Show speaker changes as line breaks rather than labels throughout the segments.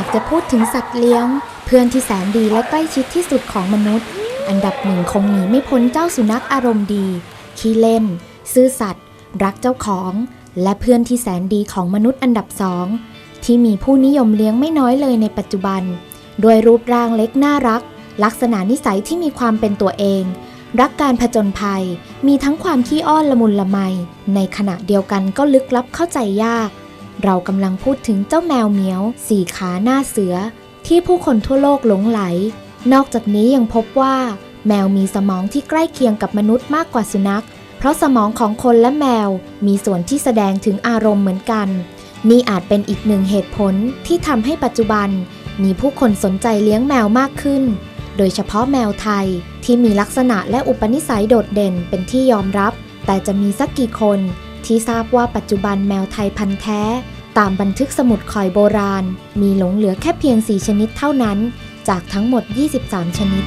ากจะพูดถึงสัตว์เลี้ยง เพื่อนที่แสนดีและใกล้ชิดที่สุดของมนุษย์ อันดับหนึ่งคงหนีไม่พ้นเจ้าสุนัขอารมณ์ดี ขี้เล่น ซื่อสัตย์รักเจ้าของ และเพื่อนที่แสนดีของมนุษย์อันดับสองที่มีผู้นิยมเลี้ยงไม่น้อยเลยในปัจจุบัน ด้วยรูปร่างเล็กน่ารัก ลักษณะนิสัยที่มีความเป็นตัวเอง รักการผจญภัย มีทั้งความขี้อ้อนละมุนละไม ในขณะเดียวกันก็ลึกลับเข้าใจยาก เรากำลังพูดถึงเจ้าแมวเหมียว สี่ขาหน้าเสือ ที่ผู้คนทั่วโลกหลงไหล นอกจากนี้ยังพบว่า แมวมีสมองที่ใกล้เคียงกับมนุษย์มากกว่าสุนัข เพราะสมองของคนและแมวมีส่วนที่แสดงถึงอารมณ์เหมือนกัน นี่อาจเป็นอีกหนึ่งเหตุผลที่ทำให้ปัจจุบัน มีผู้คนสนใจเลี้ยงแมวมากขึ้น โดยเฉพาะแมวไทยที่มีลักษณะและอุปนิสัยโดดเด่นเป็นที่ยอมรับ แต่จะมีสักกี่คน ที่ทราบว่าปัจจุบันแมวไทยพันธุ์แท้ ตามบันทึกสมุดข่อยโบราณ มีหลงเหลือแค่เพียง 4 ชนิดเท่านั้น จากทั้งหมด 23 ชนิด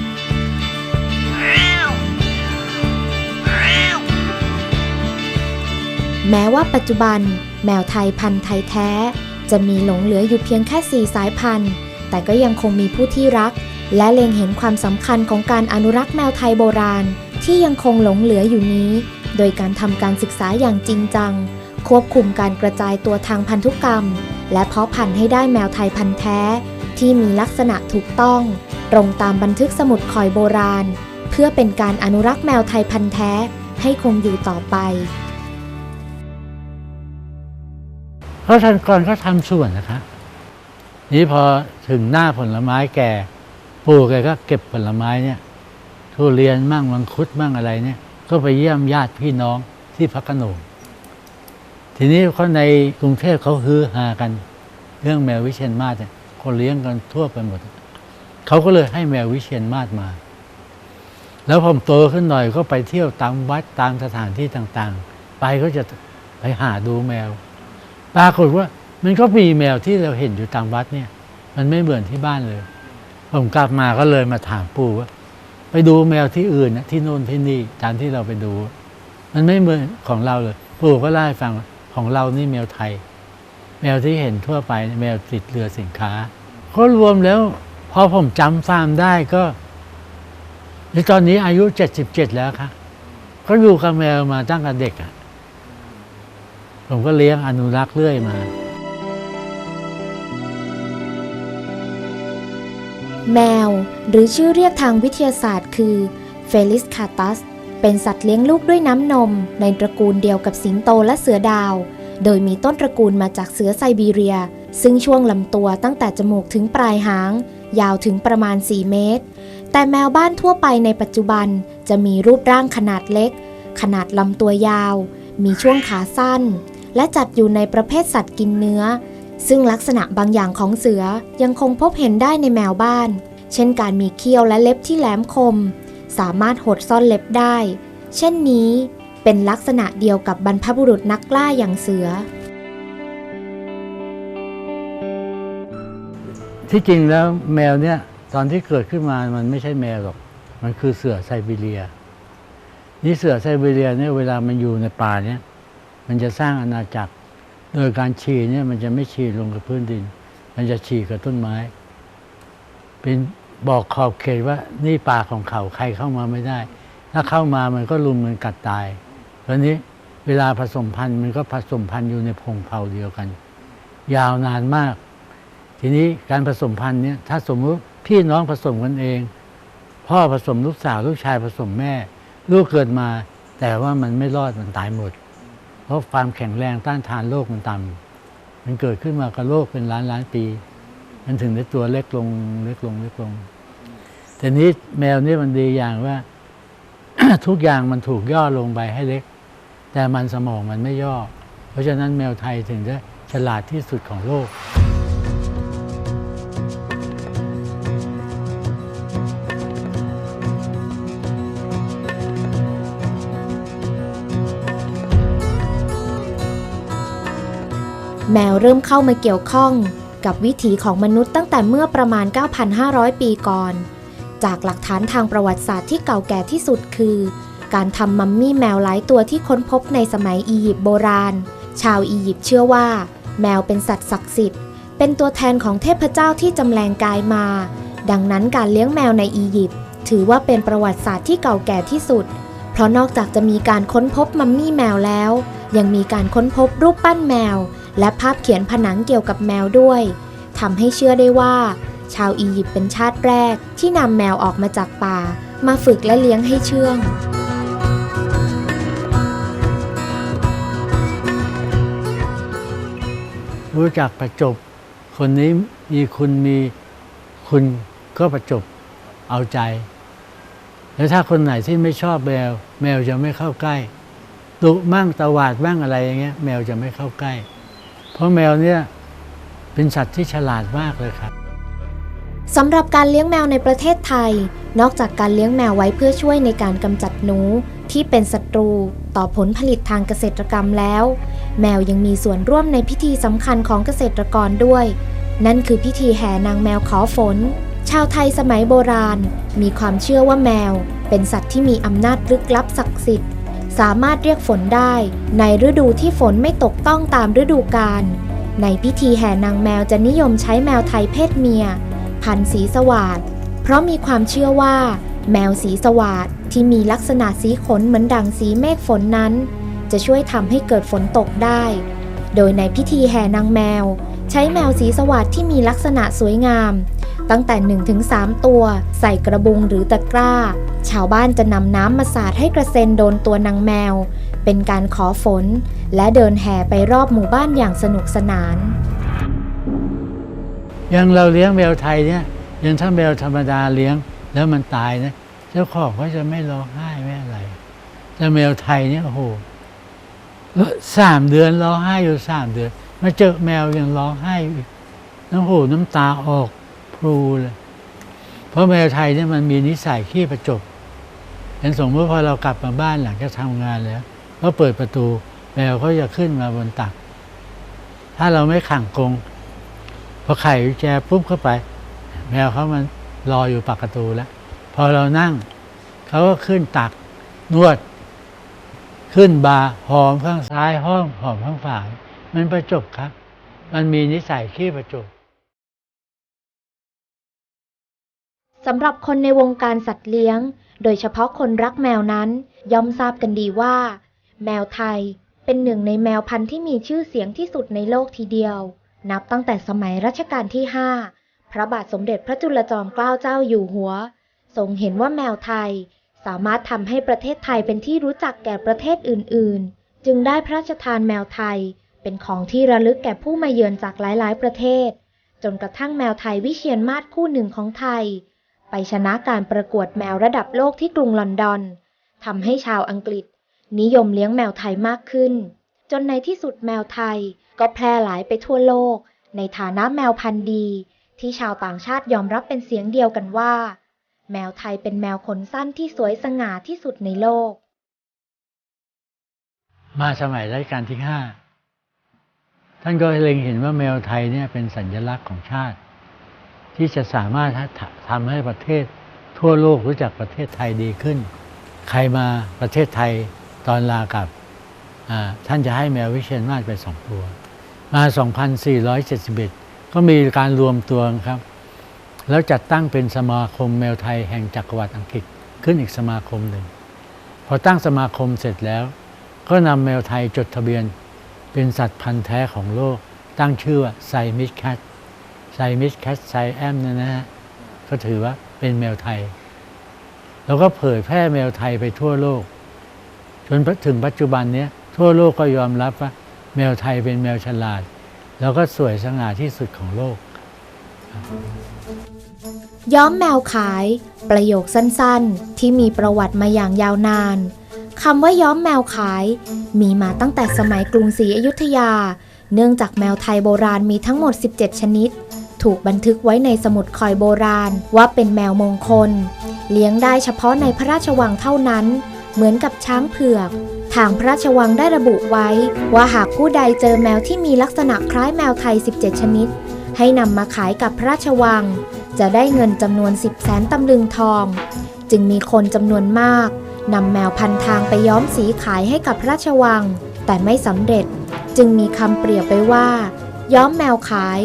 แม้ว่าปัจจุบัน แมวไทยพันธุ์ไทยแท้ จะมีหลงเหลืออยู่เพียงแค่ 4 สายพันธุ์ แต่ก็ยังคงมีผู้ที่รัก และเล็งเห็นความสำคัญของการอนุรักษ์แมวไทยโบราณ ที่ยังคงหลงเหลืออยู่นี้ โดยการทำการศึกษาอย่างจริงจัง ควบคุมการกระจายตัวทางพันธุกรรม และเพาะพันธุ์ให้ได้แมวไทยพันธุ์แท้ ที่มีลักษณะถูกต้อง ตรงตามบันทึกสมุดคอยโบราณ เพื่อเป็นการอนุรักษ์แมวไทยพันธุ์แท้ ให้คงอยู่ต่อไป
เพราะท่านก่อนก็ทำส่วนนะคะ นี้พอถึงหน้าผลไม้แก่ ปู่แกก็เก็บผลไม้เนี่ย ทุเรียนมั่งมังคุดมั่งอะไรเนี่ย ก็ไปเยี่ยมญาติพี่น้องที่พักกระโหนงทีนี้คนในกรุงเทพเขาฮือฮากัน เรื่องแมววิเชียนมาศเนี่ยคนเลี้ยงกันทั่วไปหมด เขาก็เลยให้แมววิเชียนมาศมา แล้วผมโตขึ้นหน่อยก็ไปเที่ยวตามวัดตามสถานที่ต่างๆ ไปก็จะไปหาดูแมว ปรากฏว่ามันก็มีแมวที่เราเห็นอยู่ตามวัดเนี่ย มันไม่เหมือนที่บ้านเลย ผมกลับมาก็เลยมาถามปู่ว่า ไปดูแมวที่อื่นนะที่โน่นที่นี่ตามที่เราไปดู มันไม่เหมือนของเราเลยปู่ก็เล่าให้ฟังของเรานี่แมวไทย แมวที่เห็นทั่วไปแมวติดเรือสินค้าก็รวมแล้ว พอผมจำฟาร์มได้ก็ในตอนนี้อายุเจ็ดสิบเจ็ดแล้วครับก็อยู่กับแมวมาตั้งแต่เด็กอะผมก็เลี้ยงอนุรักษ์เรื่อยมา
แมว หรือชื่อเรียกทางวิทยาศาสตร์คือ Felis catus เป็นสัตว์เลี้ยงลูกด้วยน้ำนม ในตระกูลเดียวกับสิงโตและเสือดาว โดยมีต้นตระกูลมาจากเสือไซบีเรีย ซึ่งช่วงลำตัวตั้งแต่จมูกถึงปลายหาง ยาวถึงประมาณ 4 เมตร แต่แมวบ้านทั่วไปในปัจจุบันจะมีรูปร่างขนาดเล็ก ขนาดลำตัวยาว มีช่วงขาสั้น และจัดอยู่ในประเภทสัตว์กินเนื้อ ซึ่งลักษณะบางอย่างของเสือยังคงพบเห็นได้ในแมวบ้าน เช่นการมีเขี้ยวและเล็บที่แหลมคม สามารถหดซ่อนเล็บได้ เช่นนี้เป็นลักษณะเดียวกับบรรพบุรุษนักล่าอย่างเสือ
ที่จริงแล้วแมวเนี่ยตอนที่เกิดขึ้นมามันไม่ใช่แมวหรอก มันคือเสือไซบีเรีย นี่เสือไซบีเรียเนี่ยเวลามันอยู่ในป่าเนี่ย มันจะสร้างอาณาจักร โดยการฉี่เนี่ยมันจะไม่ฉี่ลงกับพื้นดิน มันจะฉี่กับต้นไม้ เป็นบอกขอบเขตว่านี่ป่าของเขาใครเข้ามาไม่ได้ ถ้าเข้ามามันก็ลุมมันกัดตายเพราะนี้เวลาผสมพันธุ์มันก็ผสมพันธุ์อยู่ในพงเผ่าเดียวกัน ยาวนานมาก ทีนี้การผสมพันธุ์เนี่ยถ้าสมมติพี่น้องผสมกันเอง พ่อผสมลูกสาวลูกชายผสมแม่ ลูกเกิดมา แต่ว่ามันไม่รอดมันตายหมด เพราะความแข็งแรงต้านทานโรคมันต่ำมันเกิดขึ้นมากับโรคเป็นล้านล้านปี มันถึงได้ตัวเล็กลงเล็กลงเล็กลง แต่นี้แมวนี่มันดีอย่างว่า ทุกอย่างมันถูกย่อลงไปให้เล็ก แต่มันสมองมันไม่ย่อ เพราะฉะนั้นแมวไทยถึงจะฉลาดที่สุดของโลก
แมวเริ่มเข้ามาเกี่ยวข้องกับวิถีของมนุษย์ตั้งแต่เมื่อประมาณ 9,500 ปีก่อน จากหลักฐานทางประวัติศาสตร์ที่เก่าแก่ที่สุดคือ การทำมัมมี่แมวหลายตัวที่ค้นพบในสมัยอียิปต์โบราณ ชาวอียิปต์เชื่อว่า แมวเป็นสัตว์ศักดิ์สิทธิ์ เป็นตัวแทนของเทพเจ้าที่จำแรงกายมา ดังนั้นการเลี้ยงแมวในอียิปต์ถือว่าเป็นประวัติศาสตร์ที่เก่าแก่ที่สุด เพราะนอกจากจะมีการค้นพบมัมมี่แมวแล้ว ยังมีการค้นพบรูปปั้นแมว และภาพเขียนผนังเกี่ยวกับแมวด้วยทำให้เชื่อได้ว่า ชาวอียิปต์เป็นชาติแรกที่นำแมวออกมาจากป่า มาฝึกและเลี้ยงให้เชื่อง
รู้จักประจบ คนนี้มีคุณมีคุณก็ประจบเอาใจ แล้วถ้าคนไหนที่ไม่ชอบแมว แมวจะไม่เข้าใกล้ดุมั่งตวาดมั่งอะไรอย่างเงี้ย แมวจะไม่เข้าใกล้ ราะแมวเนี่ยเป็นสัตว์ที่ฉลาดมากเลยครับ
สำหรับการเลี้ยงแมวในประเทศไทย นอกจากการเลี้ยงแมวไว้เพื่อช่วยในการกำจัดหนูที่เป็นศัตรูต่อผลผลิตทางเกษตรกรรมแล้ว แมวยังมีส่วนร่วมในพิธีสำคัญของเกษตรกรด้วย นั่นคือพิธีแห่นางแมวขอฝน ชาวไทยสมัยโบราณ มีความเชื่อว่าแมว เป็นสัตว์ที่มีอำนาจลึกลับศักดิ์สิทธิ์ สามารถเรียกฝนได้ในฤดูที่ฝนไม่ตกต้องตามฤดูกาล ในพิธีแห่นางแมวจะนิยมใช้แมวไทยเพศเมีย พันธุ์สีสวาดเพราะมีความเชื่อว่า แมวสีสวาดที่มีลักษณะสีขนเหมือนดังสีเมฆฝนนั้น จะช่วยทำให้เกิดฝนตกได้ โดยในพิธีแห่นางแมว ใช้แมวสีสวาดที่มีลักษณะสวยงาม ตั้งแต่ 1-3 ตัว ใส่กระบุงหรือตะกร้า ชาวบ้านจะนำน้ำมาสาดให้กระเซ็นโดนตัวนางแมว เป็นการขอฝน และเดินแห่ไปรอบหมู่บ้านอย่างสนุกสนาน
อย่างเราเลี้ยงแมวไทยเนี่ยอย่างถ้าแมวธรรมดาเลี้ยงแล้วมันตายนะเจ้าของก็จะไม่ร้องไห้ไม่อะไร แต่แมวไทยเนี่ยโอ้โหสามเดือนร้องไห้อยู่สามเดือนมาเจอแมวยังร้องไห้อีกน้ำหูน้ำตาออก พลูเลยเพราะแมวไทยเนี่ยมันมีนิสัยขี้ประจบเห็นสมมติพอเรากลับมาบ้านหลังจากทำงานแล้วก็เปิดประตูแมวเขาจะขึ้นมาบนตัก ถ้าเราไม่ขังกรงพอไขกุญแจปุ๊บเข้าไป แมวเขามันรออยู่ปากประตูแล้ว พอเรานั่งเขาก็ขึ้นตักนวด ขึ้นบาหอมข้างซ้ายห้องหอมข้างฝ่ามันประจบครับ มันมีนิสัยขี้ประจบ
สำหรับคนในวงการสัตว์เลี้ยง โดยเฉพาะคนรักแมวนั้น ย่อมทราบกันดีว่า แมวไทยเป็นหนึ่งในแมวพันธุ์ที่มีชื่อเสียงที่สุดในโลกทีเดียว นับตั้งแต่สมัยรัชกาลที่ 5 พระบาทสมเด็จพระจุลจอมเกล้าเจ้าอยู่หัว ทรงเห็นว่าแมวไทย สามารถทำให้ประเทศไทยเป็นที่รู้จักแก่ประเทศอื่น ๆ จึงได้พระราชทานแมวไทย เป็นของที่ระลึกแก่ผู้มาเยือนจากหลาย ๆ ประเทศ จนกระทั่งแมวไทยวิเชียนมาศคู่หนึ่งของไทย ไปชนะการประกวดแมวระดับโลกที่กรุงลอนดอนทำให้ชาวอังกฤษ นิยมเลี้ยงแมวไทยมากขึ้น จนในที่สุดแมวไทยก็แพร่หลายไปทั่วโลก ในฐานะแมวพันธุ์ดี ที่ชาวต่างชาติยอมรับเป็นเสียงเดียวกันว่า แมวไทยเป็นแมวขนสั้นที่สวยสง่าที่สุดในโลก
มาสมัยรัชกาลที่ห้าท่านก็เล็งเห็นว่าแมวไทยเนี่ยเป็นสัญลักษณ์ของชาติ ที่จะสามารถทำให้ประเทศทั่วโลกรู้จักประเทศไทยดีขึ้น ใครมาประเทศไทยตอนลากับท่านจะให้แมววิเชียนมาศไปสองตัว มา 2471 ก็มีการรวมตัวครับ แล้วจัดตั้งเป็นสมาคมแมวไทยแห่งจักรวรรดิอังกฤษขึ้นอีกสมาคมหนึ่ง พอตั้งสมาคมเสร็จแล้ว ก็นำแมวไทยจดทะเบียนเป็นสัตว์พันธุ์แท้ของโลก ตั้งชื่อว่าไซมิสแคท ไซมิสแคทไซแอมเนี่ยนะฮะก็ถือว่าเป็นแมวไทย แล้วก็เผยแพร่แมวไทยไปทั่วโลก จนถึงปัจจุบันเนี้ยทั่วโลกก็ยอมรับว่าแมวไทยเป็นแมวฉลาด แล้วก็สวยสง่าที่สุดของโลก
ย้อมแมวขาย ประโยคสั้นๆ ที่มีประวัติมาอย่างยาวนานคำว่าย้อมแมวขาย มีมาตั้งแต่สมัยกรุงศรีอยุธยา เนื่องจากแมวไทยโบราณมีทั้งหมด 17 ชนิด ถูกบันทึกไว้ในสมุดคอยโบราณว่าเป็นแมวมงคล เลี้ยงได้เฉพาะในพระราชวังเท่านั้น เหมือนกับช้างเผือก ทางพระราชวังได้ระบุไว้ ว่าหากผู้ใดเจอแมวที่มีลักษณะคล้ายแมวไทย 17 ชนิด ให้นำมาขายกับพระราชวัง จะได้เงินจำนวน 10 แสนตำลึงทอง จึงมีคนจำนวนมากนำแมวพันทางไปย้อมสีขายให้กับพระราชวัง แต่ไม่สำเร็จจึงมีคำเปรียบไว้ว่า ย้อมแมวขาย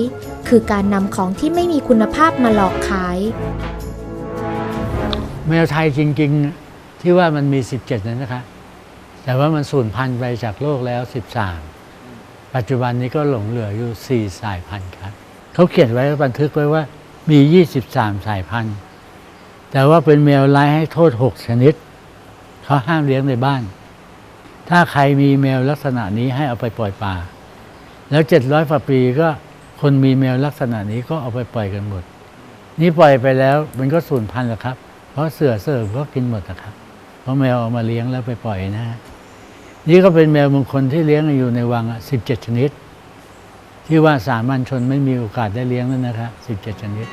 คือการนำของที่ไม่มีคุณภาพมาหลอกขาย
แมวไทยจริง ๆ ที่ว่ามันมี 17 นั้นนะคะ แต่ว่ามันสูญพันธุ์ไปจากโลกแล้ว 13 ปัจจุบันนี้ก็หลงเหลืออยู่ 4 สายพันธุ์ครับเขาเขียนไว้บันทึกไว้ว่ามี 23 สายพันธุ์ แต่ว่าเป็นแมวไร้ให้โทษ 6 ชนิด เขาห้ามเลี้ยงในบ้าน ถ้าใครมีแมวลักษณะนี้ให้เอาไปปล่อยป่า แล้ว 700กว่าปีก็ คนมีแมวลักษณะนี้ก็เอาไปปล่อยกันหมด นี่ปล่อยไปแล้วมันก็สูญพันธุ์แล้วครับ เพราะเสือเสริมก็กินหมดนะครับ เพราะแมวเอามาเลี้ยงแล้วไปปล่อยนะฮะนี่ก็เป็นแมวมงคลที่เลี้ยงอยู่ในวังสิบเจ็ดชนิด ที่ว่าสามัญชนไม่มีโอกาสได้เลี้ยงแล้วนะครับสิบเจ็ดชนิด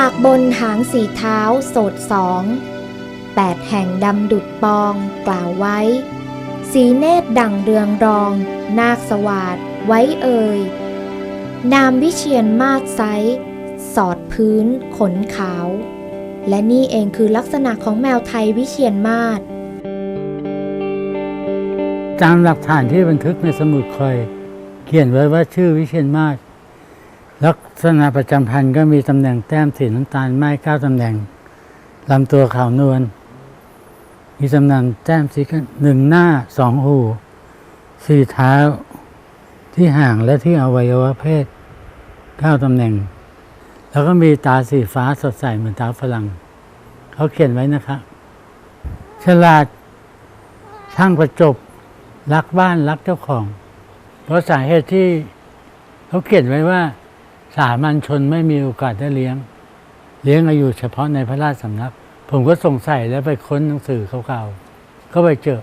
ปากบนหางสีเท้าโสดสองแปดแห่งดำดุดปองกล่าวไว้ สีเนตรดั่งเรืองรอง นาคสวาดไว้เอ่ย นามวิเชียนมาศไซส์สอดพื้น ขนขาว และนี่เองคือลักษณะของแมวไทยวิเชียนมาศ
ตามหลักฐานที่บันทึกในสมุดคอยเขียนไว้ว่าชื่อวิเชียนมาศ ลักษณะประจำพันธุ์ก็มีตำแหน่งแต้มสีน้ำตาลไม้เก้าตำแหน่งลำตัวขาวนวลมีตำแหน่งแต้มสีกันหนึ่งหน้าสองหูสี่เท้าที่ห่างและที่อวัยวะเพศเก้าตำแหน่ง แล้วก็มีตาสีฟ้าสดใสเหมือนตาฝรั่ง เขาเขียนไว้นะครับฉลาดช่างประจบรักบ้านรักเจ้าของ เพราะสาเหตุที่เขาเขียนไว้ว่า สามัญชนไม่มีโอกาสได้เลี้ยง เลี้ยงอายุเฉพาะในพระราชสำนัก ผมก็สงสัยแล้วไปค้นหนังสือเก่าๆก็ไปเจอ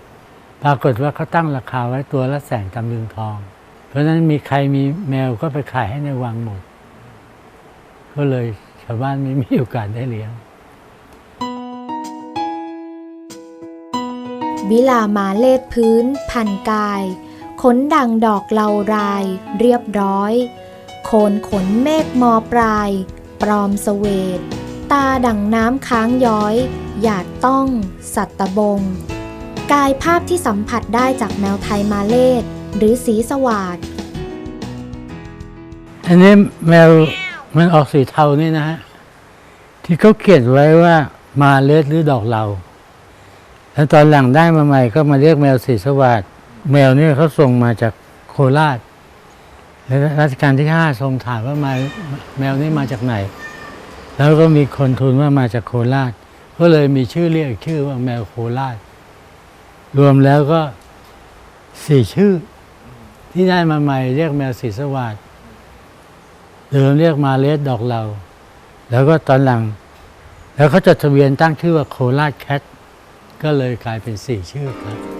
ปรากฏว่าเขาตั้งราคาไว้ตัวละแสนตำลึงทอง เพราะฉะนั้นมีใครมีแมวก็ไปขายให้ในวังหมด ก็เลยชาวบ้านไม่มีโอกาสได้เลี้ยง
วิลามาเลดพื้น พันกาย ขนดังดอกเลาราย เรียบร้อย โคนขนเมฆมอปลาย ปลอมสเวดตาดังน้ำค้างย้อย หยาดต้อง สัตตบง กายภาพที่สัมผัสได้จากแมวไทยมาเลดหรือสีสวาด
อันนี้แมวมันออกสีเทานี่นะฮะ ที่เขาเขียนไว้ว่ามาเลดหรือดอกเหลาแล้วตอนหลังได้มาใหม่ก็มาเรียกแมวสีสวัสดแมวนี่เขาส่งมาจากโคราช รัชกาลที่ห้าทรงถามว่ามาแมวนี่มาจากไหน แล้วก็มีคนทูลว่ามาจากโคราช ก็เลยมีชื่อเรียกอีกชื่อว่าแมวโคราช รวมแล้วก็สี่ชื่อ ที่ได้มาใหม่เรียกแมวสีสวัสดเดิมเรียกมาเลสดอกเหลาแล้วก็ตอนหลัง แล้วเขาจดทะเบียนตั้งชื่อว่าโคราชแคทก็เลยกลายเป็นสี่ชื่อครับ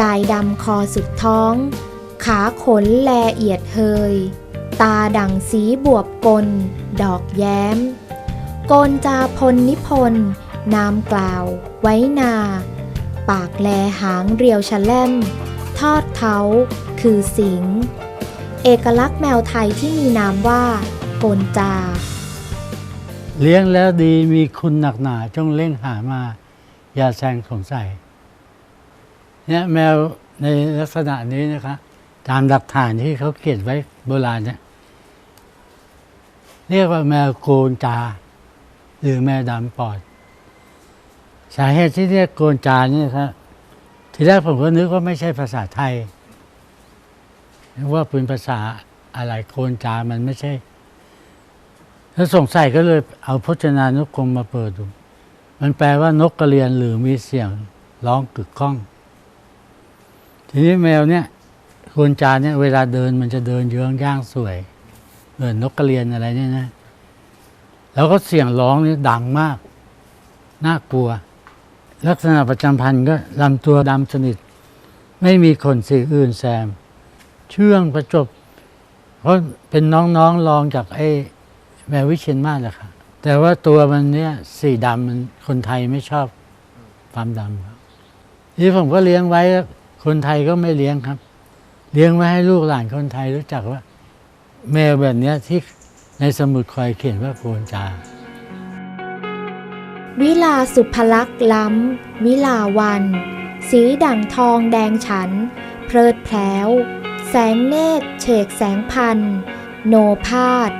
กายดำคอสุดท้อง ขาขนแลเอียดเฮย ตาดังสีบวบกล ดอกแย้ม โกนจาพลนิพนธ์นามกล่าว ไว้นา ปากแลหางเรียวชะแลมทอดเท้าคือสิง เอกลักษณ์แมวไทยที่มีนามว่า โกนจา
เลี้ยงแล้วดีมีคุณหนักหนาจงเล่งหามา อย่าแซงสงสัย เนี่ยแมวในลักษณะนี้นะคะ ตามหลักฐานที่เขาเขียนไว้โบราณเนี่ยเรียกว่าแมวโกนจา หรือแมวดำปอด สาเหตุที่เรียกโกนจานี่ครับทีแรกผมก็นึกว่าไม่ใช่ภาษาไทยนึกว่าเป็นภาษาอะไรโกนจามันไม่ใช่แล้วสงสัยก็เลยเอาพจนานุกรมมาเปิดดู มันแปลว่านกกระเรียนหรือมีเสียงร้องกึกก้อง ทีนี้แมวเนี่ยควรจานเนี่ยเวลาเดินมันจะเดินเยื้องย่างสวยเหมือนนกกระเรียนอะไรเนี่ยนะ แล้วก็เสียงร้องนี่ดังมาก น่ากลัว ลักษณะประจำพันธุ์ก็ลำตัวดำสนิท ไม่มีขนสีอื่นแซม เชื่องประจบ เพราะเป็นน้องๆรองจากไอ้แมววิเชียนมาศแหละค่ะ แต่ว่าตัวมันเนี่ยสีดำมันคนไทยไม่ชอบความดำครับที่ผมก็เลี้ยงไว้ คนไทยก็ไม่เลี้ยงครับ เลี้ยงไว้ให้ลูกหลานคนไทยรู้จักว่า แมวแบบนี้ที่ในสมุดคอยเขียนว่าโพนจา
วิลาสุภลักษณ์ล้ำ วิลาวัน สีดั่งทองแดงฉัน เพลิดแผล้วแสงเนตรเฉกแสงพัน โนพาด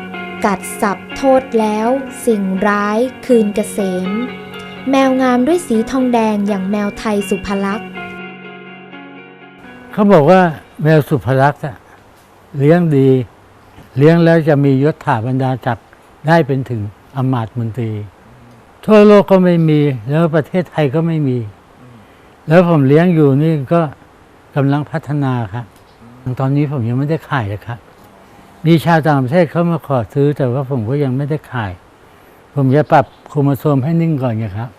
กัดสับโทษแล้ว สิ่งร้ายคืนเกษม แมวงามด้วยสีทองแดงอย่างแมวไทยสุภลักษณ์
เขาบอกว่าแมวสุภลักษณ์เลี้ยงดี เลี้ยงแล้วจะมียศถาบรรดาศักดิ์ได้เป็นถึงอมาตย์มนตรี ทั่วโลกก็ไม่มี แล้วประเทศไทยก็ไม่มี แล้วผมเลี้ยงอยู่นี่ก็กำลังพัฒนาครับตอนนี้ผมยังไม่ได้ขายเลยครับมีชาวต่างประเทศเขามาขอซื้อ แต่ว่าผมก็ยังไม่ได้ขาย ผมจะปรับโครโมโซมให้นิ่งก่อนไงครับ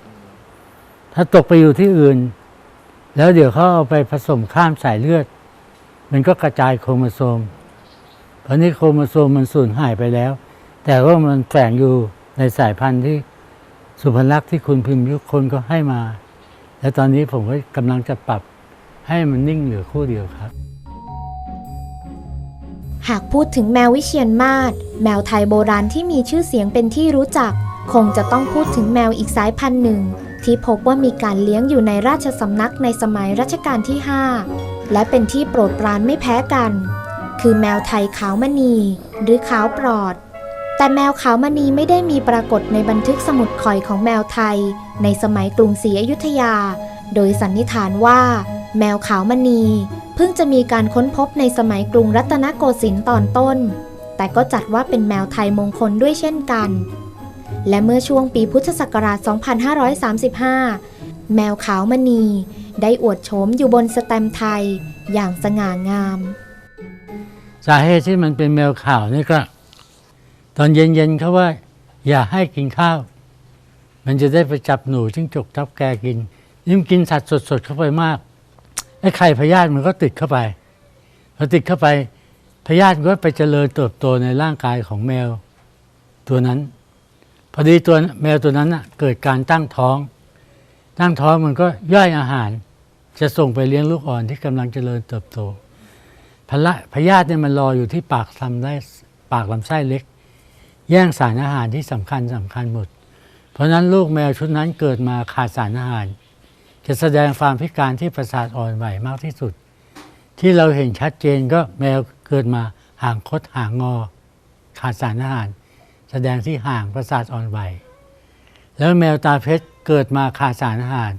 ถ้าตกไปอยู่ที่อื่น แล้วเดี๋ยวเขาเอาไปผสมข้ามสายเลือด มันก็กระจายโครโมโซมเพราะนี้โครโมโซมมันสูญหายไปแล้ว แต่ว่ามันแฝงอยู่ในสายพันธุ์ที่สุพรรณลักษณ์ที่คุณพิมพ์ยุคคนก็ให้มา และตอนนี้ผมก็กำลังจะปรับให้มันนิ่งเหลือคู่เดียวครับ
หากพูดถึงแมววิเชียนมาศแมวไทยโบราณที่มีชื่อเสียงเป็นที่รู้จัก คงจะต้องพูดถึงแมวอีกสายพันธุ์หนึ่ง ที่พบว่ามีการเลี้ยงอยู่ในราชสำนักในสมัยรัชกาลที่ 5 และเป็นที่โปรดปรานไม่แพ้กัน คือแมวไทยขาวมณี หรือขาวปลอด แต่แมวขาวมณีไม่ได้มีปรากฏในบันทึกสมุดข่อยของแมวไทย ในสมัยกรุงศรีอยุธยา โดยสันนิษฐานว่า แมวขาวมณี เพิ่งจะมีการค้นพบในสมัยกรุงรัตนโกสินทร์ตอนต้น แต่ก็จัดว่าเป็นแมวไทยมงคลด้วยเช่นกัน และเมื่อช่วงปีพุทธศักราช 2535 แมวขาวมณี ได้อวดโฉมอยู่บนสแตมไทยอย่างสง่างาม
สาเหตุที่มันเป็นแมวขาวนี่ก็ ตอนเย็นๆเขาว่า อย่าให้กินข้าว มันจะได้ไปจับหนูจิ้งจกจับแกกิน ยิ่งกินสัตว์สดๆเข้าไปมากไอ้ไข่พยาธิมันก็ติดเข้าไปพอติดเข้าไปพยาธิก็ไปเจริญเติบโตในร่างกายของแมว ตัวนั้น อดีตัวแมวตัวนั้นน่ะเกิดการตั้งท้อง ตั้งท้องมันก็ย่อยอาหาร จะส่งไปเลี้ยงลูกอ่อนที่กำลังเจริญเติบโตพละพยาธิเนี่ยมันรออยู่ที่ปากลำได้ปากลำไส้เล็ก แย่งสารอาหารที่สำคัญสำคัญหมด เพราะฉะนั้นลูกแมวชุดนั้นเกิดมาขาดสารอาหาร จะแสดงความพิการที่ประสาทอ่อนไหวมากที่สุด ที่เราเห็นชัดเจนก็แมวเกิดมาห่างคดห่างงอ ขาดสารอาหาร แสดงที่ห่างประสาทอ่อนไหว แล้วแมวตาเพชรเกิดมาขาดสารอาหาร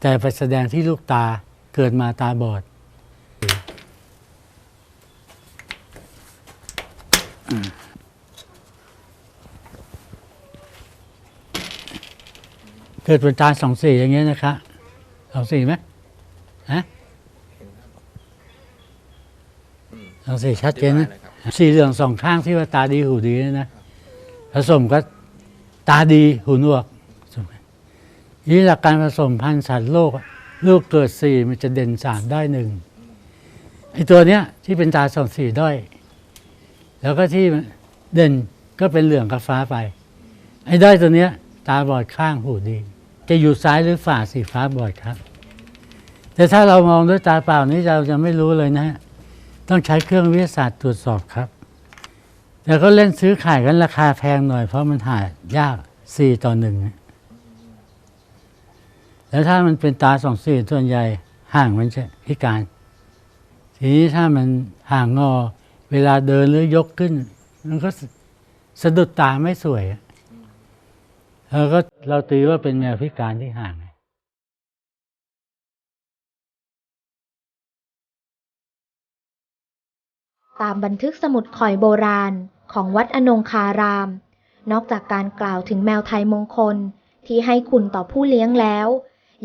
แต่ไปแสดงที่ลูกตาเกิดมาตาบอดเกิดเป็นตาสองสีอย่างเงี้ยนะคะสองสีไหมฮะสองสีชัดเจนนะสีเหลืองสองข้างที่ว่าตาดีหูดีนะ ผสมก็ตาดีหูหนวกผสมกันนี่หลักการผสมพันธุ์สัตว์โลกอะลูกเกิดสี่มันจะเด่นสามได้หนึ่งไอตัวเนี้ยที่เป็นตาสองสี่ด้อย แล้วก็ที่เด่นก็เป็นเหลืองกับฟ้าไป ไอ้ด้อยตัวเนี้ย ตาบอดข้างหูดี จะอยู่ซ้ายหรือฝ่าสีฟ้าบอดครับ แต่ถ้าเรามองด้วยตาเปล่านี้เราจะไม่รู้เลยนะฮะต้องใช้เครื่องวิทยาศาสตร์ตรวจสอบครับ แต่ก็เล่นซื้อขายกันราคาแพงหน่อย เพราะมันหายากสี่ต่อหนึ่งแล้วถ้ามันเป็นตาสองสี่ส่วนใหญ่ห่างมันจะพิการ ทีนี้ถ้ามันห่างงอ เวลาเดินหรือยกขึ้น มันก็สะดุดตาไม่สวยแล้วก็เราตีว่าเป็นแมวพิการที่ห่าง
ตามบันทึกสมุดข่อยโบราณ ของวัดอนงคาราม นอกจากการกล่าวถึงแมวไทยมงคลที่ให้คุณต่อผู้เลี้ยงแล้ว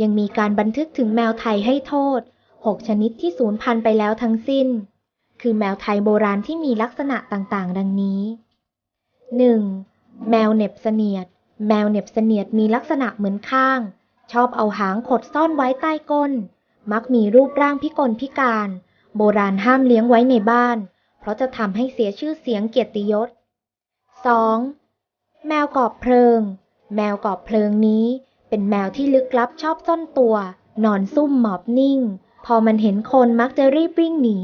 ยังมีการบันทึกถึงแมวไทยให้โทษ 6 ชนิดที่สูญพันธุ์ไปแล้วทั้งสิ้น คือแมวไทยโบราณที่มีลักษณะต่างๆ ดังนี้ 1. แมวเหน็บเสนียด แมวเหน็บเสนียดมีลักษณะเหมือนข้าง ชอบเอาหางขดซ่อนไว้ใต้ก้น มักมีรูปร่างพิกลพิการ โบราณห้ามเลี้ยงไว้ในบ้าน เพราะจะทำให้เสียชื่อเสียงเกียรติยศ 2. แมวกอบเพลิง แมวกอบเพลิงนี้ เป็นแมวที่ลึกลับชอบซ่อนตัว นอนซุ่มหมอบนิ่ง พอมันเห็นคนมักจะรีบวิ่งหนี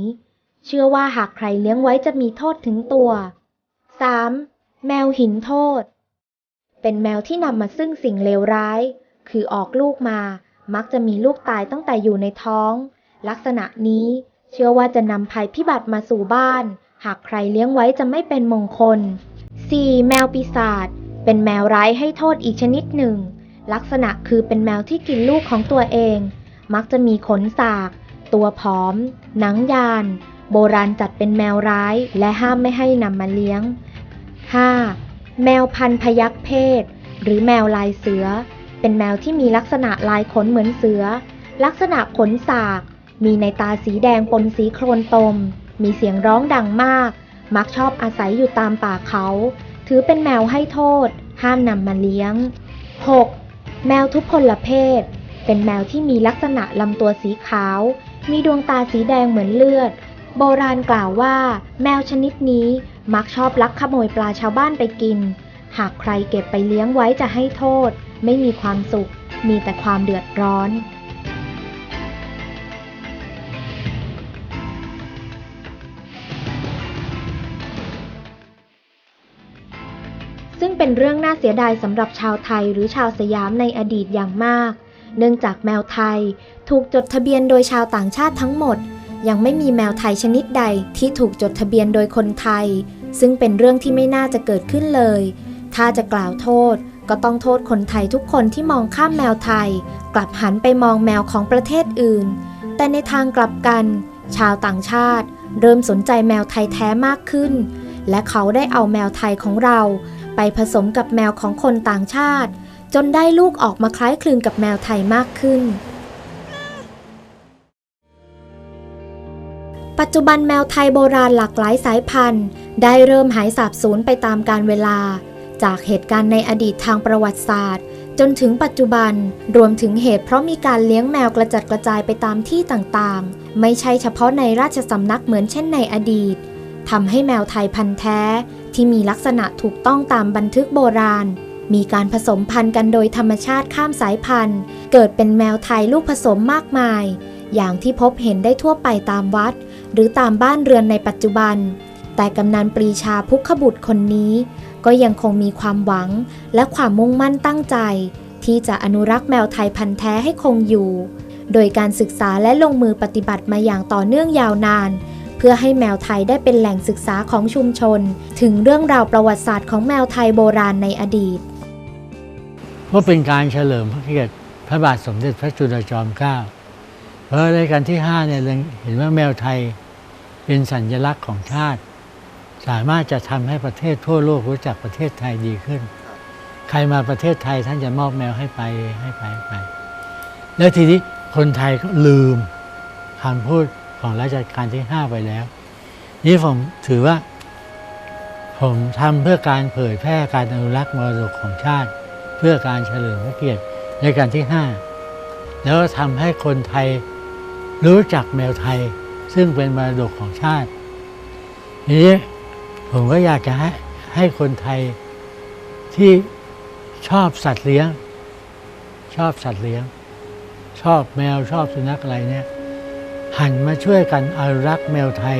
เชื่อว่าหากใครเลี้ยงไว้จะมีโทษถึงตัว 3. แมวหินโทษ เป็นแมวที่นำมาซึ่งสิ่งเลวร้าย คือออกลูกมา มักจะมีลูกตายตั้งแต่อยู่ในท้อง ลักษณะนี้ เชื่อว่าจะนำภัยพิบัติมาสู่บ้าน หากใครเลี้ยงไว้จะไม่เป็นมงคล 4. แมวปีศาจเป็นแมวร้ายให้โทษอีกชนิดหนึ่ง ลักษณะคือเป็นแมวที่กินลูกของตัวเอง มักจะมีขนสาก ตัวผอม หนังยาน โบราณจัดเป็นแมวร้าย และห้ามไม่ให้นำมาเลี้ยง 5. แมวพันพยักเพศ หรือแมวลายเสือ เป็นแมวที่มีลักษณะลายขนเหมือนเสือ ลักษณะขนสาก มีในตาสีแดงปนสีโครนตม มีเสียงร้องดังมาก มักชอบอาศัยอยู่ตามป่าเขา ถือเป็นแมวให้โทษ ห้ามนำมาเลี้ยง 6. แมวทุพพลเพศ เป็นแมวที่มีลักษณะลำตัวสีขาว มีดวงตาสีแดงเหมือนเลือด โบราณกล่าวว่า แมวชนิดนี้มักชอบลักขโมยปลาชาวบ้านไปกิน หากใครเก็บไปเลี้ยงไว้จะให้โทษ ไม่มีความสุข มีแต่ความเดือดร้อน เป็นเรื่องน่าเสียดายสำหรับชาวไทยหรือชาวสยามในอดีตอย่างมาก เนื่องจากแมวไทย ถูกจดทะเบียนโดยชาวต่างชาติทั้งหมด ยังไม่มีแมวไทยชนิดใดที่ถูกจดทะเบียนโดยคนไทย ซึ่งเป็นเรื่องที่ไม่น่าจะเกิดขึ้นเลย ถ้าจะกล่าวโทษ ก็ต้องโทษคนไทยทุกคนที่มองข้ามแมวไทย กลับหันไปมองแมวของประเทศอื่น แต่ในทางกลับกัน ชาวต่างชาติ เริ่มสนใจแมวไทยแท้มากขึ้น และเขาได้เอาแมวไทยของเรา ไปผสมกับแมวของคนต่างชาติ จนได้ลูกออกมาคล้ายคลึงกับแมวไทยมากขึ้น ปัจจุบันแมวไทยโบราณหลากหลายสายพันธุ์ ได้เริ่มหายสาบสูญไปตามกาลเวลา จากเหตุการณ์ในอดีตทางประวัติศาสตร์ จนถึงปัจจุบันรวมถึงเหตุเพราะมีการเลี้ยงแมวกระจัดกระจายไปตามที่ต่างๆ ไม่ใช่เฉพาะในราชสำนักเหมือนเช่นในอดีตทำให้แมวไทยพันธุ์แท้ ที่มีลักษณะถูกต้องตามบันทึกโบราณ มีการผสมพันธุ์กันโดยธรรมชาติข้ามสายพันธุ์ เกิดเป็นแมวไทยลูกผสมมากมาย อย่างที่พบเห็นได้ทั่วไปตามวัด หรือตามบ้านเรือนในปัจจุบัน แต่กำนันปรีชาพุกขบุตรคนนี้ ก็ยังคงมีความหวังและความมุ่งมั่นตั้งใจ ที่จะอนุรักษ์แมวไทยพันธุ์แท้ให้คงอยู่ โดยการศึกษาและลงมือปฏิบัติมาอย่างต่อเนื่องยาวนาน เพื่อให้แมวไทยได้เป็นแหล่งศึกษาของชุมชน ถึงเรื่องราวประวัติศาสตร์ของแมวไทยโบราณในอดีต
เพราะเป็นการเฉลิมพระเกียรติพระบาทสมเด็จพระจุลจอมเกล้าเพราะรายการที่ห้าเนี่ยเห็นว่าแมวไทยเป็นสัญลักษณ์ของชาติ สามารถจะทำให้ประเทศทั่วโลกรู้จักประเทศไทยดีขึ้น ใครมาประเทศไทยท่านจะมอบแมวให้ไปให้ไปให้ไป แล้วทีนี้คนไทยก็ลืมคำพูด ของรัชกาลที่ห้าไปแล้ว นี่ผมถือว่า ผมทำเพื่อการเผยแพร่การอนุรักษ์มรดกของชาติ เพื่อการเฉลิมพระเกียรติในการที่ห้าแล้วก็ทำให้คนไทยรู้จักแมวไทย ซึ่งเป็นมรดกของชาติทีนี้ผมก็อยากจะให้ให้คนไทยที่ชอบสัตว์เลี้ยง ชอบสัตว์เลี้ยง ชอบแมวชอบสุนัขอะไรเนี่ย หันมาช่วยกันอนุรักษ์แมวไทย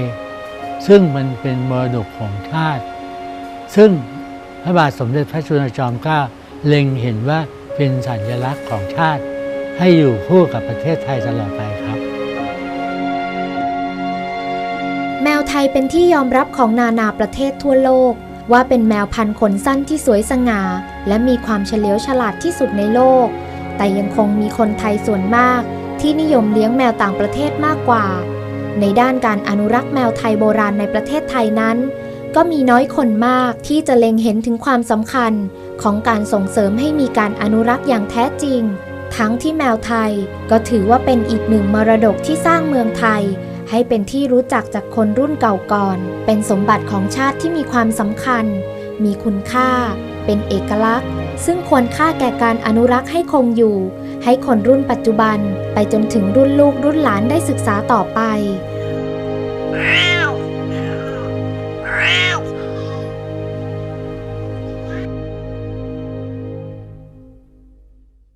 ซึ่งมันเป็นมรดกของชาติ ซึ่งพระบาทสมเด็จพระจุลจอมเกล้าเล็งเห็นว่าเป็นสัญลักษณ์ของชาติ ให้อยู่คู่กับประเทศไทยตลอดไปครับ
แมวไทยเป็นที่ยอมรับของนานาประเทศทั่วโลก ว่าเป็นแมวพันธุ์ขนสั้นที่สวยสง่าและมีความเฉลียวฉลาดที่สุดในโลก แต่ยังคงมีคนไทยส่วนมาก ที่นิยมเลี้ยงแมวต่างประเทศมากกว่า ในด้านการอนุรักษ์แมวไทยโบราณในประเทศไทยนั้น ก็มีน้อยคนมากที่จะเล็งเห็นถึงความสำคัญของการส่งเสริมให้มีการอนุรักษ์อย่างแท้จริง ทั้งที่แมวไทยก็ถือว่าเป็นอีกหนึ่งมรดกที่สร้างเมืองไทย ให้เป็นที่รู้จักจากคนรุ่นเก่าก่อน เป็นสมบัติของชาติที่มีความสำคัญ มีคุณค่า เป็นเอกลักษณ์ ซึ่งควรค่าแก่การอนุรักษ์ให้คงอยู่ ให้คนรุ่นปัจจุบันไปจนถึงรุ่นลูกรุ่นหลานได้ศึกษาต่อไป